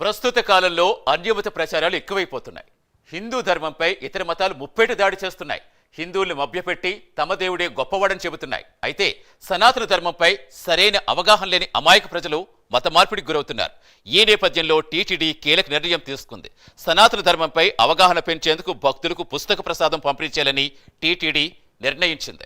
ప్రస్తుత కాలంలో అన్యమత ప్రచారాలు ఎక్కువైపోతున్నాయి. హిందూ ధర్మంపై ఇతర మతాలు ముప్పేట దాడి చేస్తున్నాయి. హిందువుల్ని మభ్యపెట్టి తమ దేవుడే గొప్పవాడని చెబుతున్నాయి. అయితే సనాతన ధర్మంపై సరైన అవగాహన లేని అమాయక ప్రజలు మత మార్పిడికి గురవుతున్నారు. ఈ నేపథ్యంలో టీటీడీ కీలక నిర్ణయం తీసుకుంది. సనాతన ధర్మంపై అవగాహన పెంచేందుకు భక్తులకు పుస్తక ప్రసాదం పంపిణీ చేయాలని టీటీడీ నిర్ణయించింది.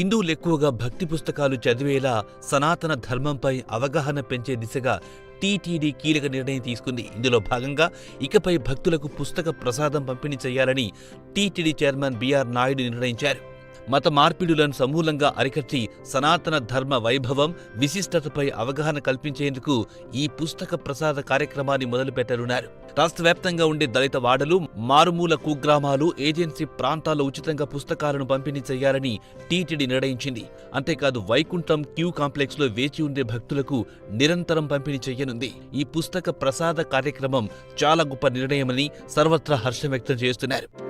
హిందువులు ఎక్కువగా భక్తి పుస్తకాలు చదివేలా సనాతన ధర్మంపై అవగాహన పెంచే దిశగా టీటీడీ కీలక నిర్ణయం తీసుకుంది. ఇందులో భాగంగా ఇకపై భక్తులకు పుస్తక ప్రసాదం పంపిణీ చేయాలని టీటీడీ చైర్మన్ బీఆర్ నాయుడు నిర్ణయించారు. మత మార్పిడులను సమూలంగా అరికట్టి సనాతన ధర్మ వైభవం విశిష్టతపై అవగాహన కల్పించేందుకు ఈ పుస్తక ప్రసాద కార్యక్రమాన్ని మొదలుపెట్టనున్నారు రాష్ట్ర వ్యాప్తంగా ఉండే దళిత వాడలు మారుమూల కుగ్రామాలు ఏజెన్సీ ప్రాంతాల్లో ఉచితంగా పుస్తకాలను పంపిణీ చేయాలని టీటీడీ నిర్ణయించింది. అంతేకాదు వైకుంఠం క్యూ కాంప్లెక్స్లో వేచి ఉండే భక్తులకు నిరంతరం పంపిణీ చేయనుంది. ఈ పుస్తక ప్రసాద కార్యక్రమం చాలా గొప్ప నిర్ణయమని సర్వత్రా హర్షం వ్యక్తం చేస్తున్నారు.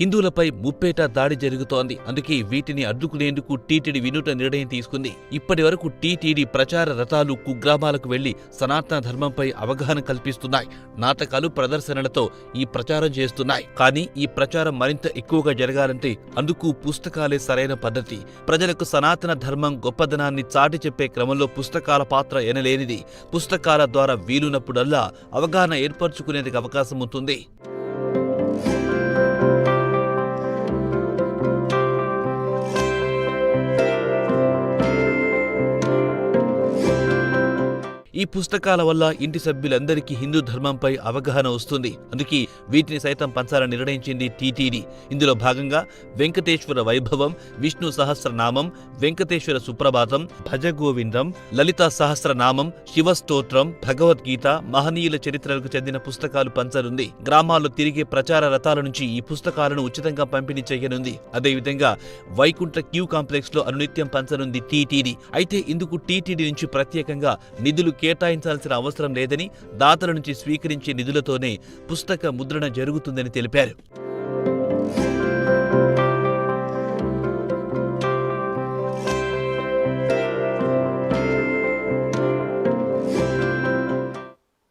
హిందువులపై ముప్పేట దాడి జరుగుతోంది. అందుకే వీటిని అడ్డుకునేందుకు టీటీడీ వినూట నిర్ణయం తీసుకుంది. ఇప్పటి వరకు టీటీడీ ప్రచార రథాలు కుగ్రామాలకు వెళ్ళి సనాతన ధర్మంపై అవగాహన కల్పిస్తున్నాయి. నాటకాలు ప్రదర్శనలతో ఈ ప్రచారం చేస్తున్నాయి. కానీ ఈ ప్రచారం మరింత ఎక్కువగా జరగాలంటే అందుకు పుస్తకాలే సరైన పద్ధతి. ప్రజలకు సనాతన ధర్మం గొప్పదనాన్ని చాటి చెప్పే క్రమంలో పుస్తకాల పాత్ర ఎనలేనిది. పుస్తకాల ద్వారా వీలున్నప్పుడల్లా అవగాహన ఏర్పరచుకునేందుకు అవకాశం ఉంటుంది. ఈ పుస్తకాల వల్ల ఇంటి సభ్యులందరికీ హిందూ ధర్మంపై అవగాహన వస్తుంది. అందుకే వీటిని సైతం పంచాలని నిర్ణయించింది టీటీడీ. ఇందులో భాగంగా వెంకటేశ్వర వైభవం విష్ణు సహస్రనామం వెంకటేశ్వర సుప్రభాతం భజ గోవిందం లలిత సహస్రనామం శివస్తోత్రం భగవద్గీత మహనీయుల చరిత్రలకు చెందిన పుస్తకాలు పంచనుంది. గ్రామాల్లో తిరిగే ప్రచార రథాల నుంచి ఈ పుస్తకాలను ఉచితంగా పంపిణీ చేయనుంది. అదేవిధంగా వైకుంఠ క్యూ కాంప్లెక్స్లో అనునిత్యం పంచనుంది టీటీడీ. అయితే ఇందుకు టీటీడీ నుంచి ప్రత్యేకంగా నిధులు కేటాయించాల్సిన అవసరం లేదని దాతల నుంచి స్వీకరించే నిధులతోనే పుస్తక ముద్రణ జరుగుతుందని తెలిపారు.